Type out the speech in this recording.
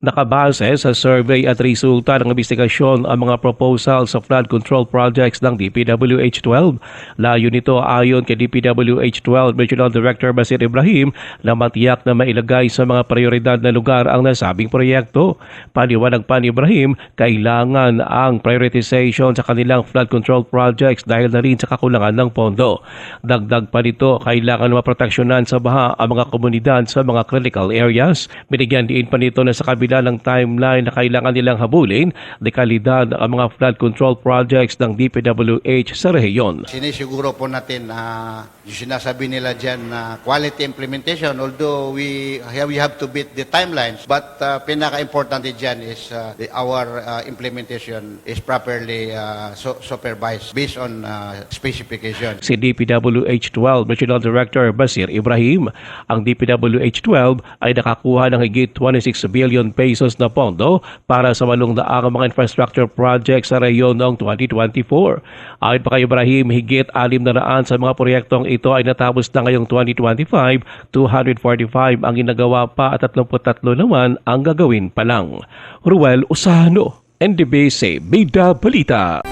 Nakabase sa survey at resulta ng investigasyon ang mga proposal sa flood control projects ng DPWH-12. Layo nito ayon kay DPWH-12 Regional Director Basir Ibrahim na matiyak na mailagay sa mga prioridad na lugar ang nasabing proyekto. Paniwanag pa ni Ibrahim, kailangan ang prioritization sa kanilang flood control projects dahil na rin sa kakulangan ng pondo. Dagdag pa nito, kailangan maproteksyonan sa baha ang mga komunidad sa mga critical areas. Binigyan diin pa nito na sa kabila ng timeline na kailangan nilang habulin, dekalidad ang mga flood control projects ng DPWH sa rehiyon. Sinisiguro po natin na yung sinasabi nila dyan na quality implementation, although we, we have to beat the timelines, but uh, pinaka-importante dyan is uh, the, our uh, implementation is properly uh, so, supervised based on uh, specifications. si DPWH-12 Regional Director Basir Ibrahim. Ang DPWH-12 ay nakakuha ng higit 26 billion pesos na pondo para sa walong daang mga infrastructure projects sa rehiyon noong 2024. Ayon pa kay Ibrahim, higit 6 na raan sa mga proyektong ito ay natapos na ngayong 2025, 245 ang ginagawa pa at 33 naman ang gagawin pa lang. Ruel Usano, NDBC, Bida Balita.